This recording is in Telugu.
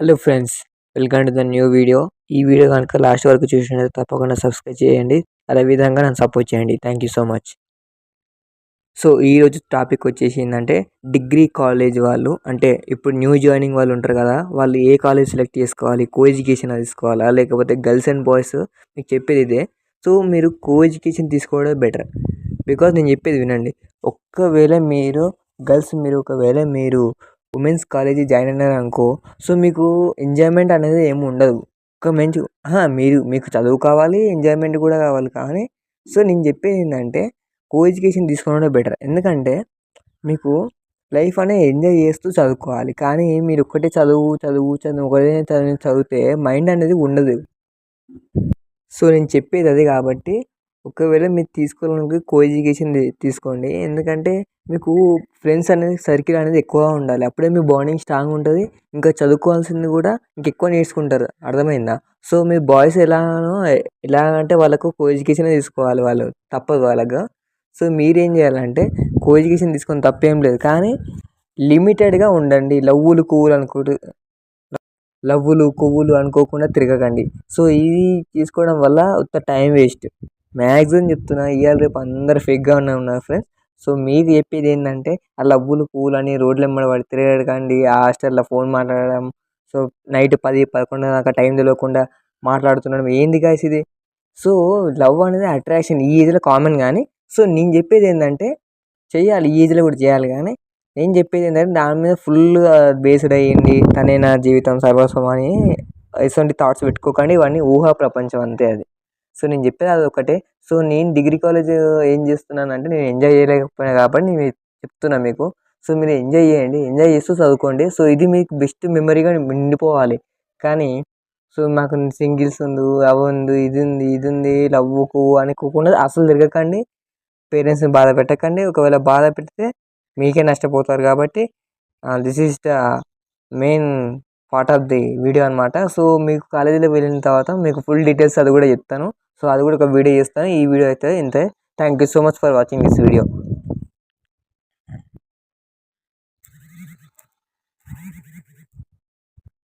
Hello friends welcome to the new video ఈ వీడియో కనుక లాస్ట్ వరకు చూసినట్లయితే తప్పకుండా సబ్స్క్రైబ్ చేయండి. అదేవిధంగా నన్ను సపోర్ట్ చేయండి. Thank you so much so ఈరోజు టాపిక్ వచ్చేసి ఏంటంటే డిగ్రీ కాలేజ్ వాళ్ళు అంటే ఇప్పుడు న్యూ జాయినింగ్ వాళ్ళు ఉంటారు కదా వాళ్ళు ఏ కాలేజ్ సెలెక్ట్ చేసుకోవాలి? కో ఎడ్యుకేషన్ తీసుకోవాలా? లేకపోతే గర్ల్స్ అండ్ బాయ్స్ మీకు చెప్పేది ఇదే. సో మీరు కో ఎడ్యుకేషన్ తీసుకోవడం బెటర్ బికాజ్ నేను చెప్పేది వినండి. ఒక్కవేళ మీరు గర్ల్స్ మీరు ఒకవేళ మీరు ఉమెన్స్ కాలేజీ జాయిన్ అయినారు అనుకో సో మీకు ఎంజాయ్మెంట్ అనేది ఏమి ఉండదు. ఒక మంచి మీరు మీకు చదువు కావాలి ఎంజాయ్మెంట్ కూడా కావాలి కానీ సో నేను చెప్పేది ఏంటంటే కో ఎడ్యుకేషన్ తీసుకోవడం బెటర్. ఎందుకంటే మీకు లైఫ్ అనేది ఎంజాయ్ చేస్తూ చదువుకోవాలి. కానీ మీరు ఒక్కటే చదువు చదువు చదువు ఒకటే చదివి చదివితే మైండ్ అనేది ఉండదు. సో నేను చెప్పేది అది కాబట్టి ఒకవేళ మీరు తీసుకోవాలనుకుంటే కో ఎడ్యుకేషన్ తీసుకోండి. ఎందుకంటే మీకు ఫ్రెండ్స్ అనేది సర్కిల్ అనేది ఎక్కువగా ఉండాలి. అప్పుడే మీ బాండింగ్ స్ట్రాంగ్ ఉంటుంది. ఇంకా చదువుకోవాల్సింది కూడా ఇంకెక్కువ నేర్చుకుంటారు. అర్థమైందా? సో మీ బాయ్స్ ఎలానో ఎలాగంటే వాళ్ళకు కో ఎడ్యుకేషన్ తీసుకోవాలి వాళ్ళు. తప్పదు వాళ్ళకు. సో మీరేం చేయాలంటే కో ఎడ్యుకేషన్ తీసుకొని తప్పేం లేదు. కానీ లిమిటెడ్గా ఉండండి. లవ్వులు కూలు అనుకుంటూ లవ్వులు కొవ్వులు అనుకోకుండా తిరగకండి. సో ఇది తీసుకోవడం వల్ల ఉత్త టైం వేస్ట్. మ్యాక్సిమం చెప్తున్నా ఇవాళ రేపు అందరు ఫేక్గా ఉన్నారు ఫ్రెండ్స్ సో మీకు చెప్పేది ఏంటంటే ఆ లవ్వులు పూలు అని రోడ్ల వెంబడి పడి తిరగకండి ఆ హాస్టల్లో ఫోన్ మాట్లాడడం సో నైట్ పది పదకొండు దాకా టైం తెలియకుండా మాట్లాడుతుండడం. ఏంది గాయస్ ఇది? సో లవ్ అనేది అట్రాక్షన్ ఈ ఏజ్లో కామన్ కానీ సో నేను చెప్పేది ఏంటంటే చేయాలి ఈ ఏజ్లో కూడా చేయాలి కానీ నేను చెప్పేది ఏంటంటే దాని మీద ఫుల్గా బేస్డ్ అయ్యింది తనే నా జీవితం సర్వస్వం అని ఇటువంటి థాట్స్ పెట్టుకోకండి ఇవన్నీ ఊహా ప్రపంచం అంతే అది. సో నేను చెప్పేది అది ఒకటే. సో నేను డిగ్రీ కాలేజ్ ఏం చేస్తున్నాను అంటే నేను ఎంజాయ్ చేయలేకపోయినా కాబట్టి నేను చెప్తున్నా మీకు. సో మీరు ఎంజాయ్ చేయండి. ఎంజాయ్ చేస్తూ చదువుకోండి. సో ఇది మీకు బెస్ట్ మెమరీగా నిండిపోవాలి. కానీ సో మాకు సింగిల్స్ ఉంది అవి ఉంది ఇది ఉంది ఇది ఉంది లవ్వుకు అనుకోకుండా అసలు తిరగకండి. పేరెంట్స్ని బాధ పెట్టకండి. ఒకవేళ బాధ పెడితే మీకే నష్టపోతారు కాబట్టి this is the main part of the video అనమాట సో మీకు కాలేజీలో వెళ్ళిన తర్వాత మీకు ఫుల్ డీటెయిల్స్ అది కూడా చెప్తాను. సో అది కూడా ఒక వీడియో చేస్తాను. ఈ వీడియో అయితే ఇంతే. Thank you so much for watching this video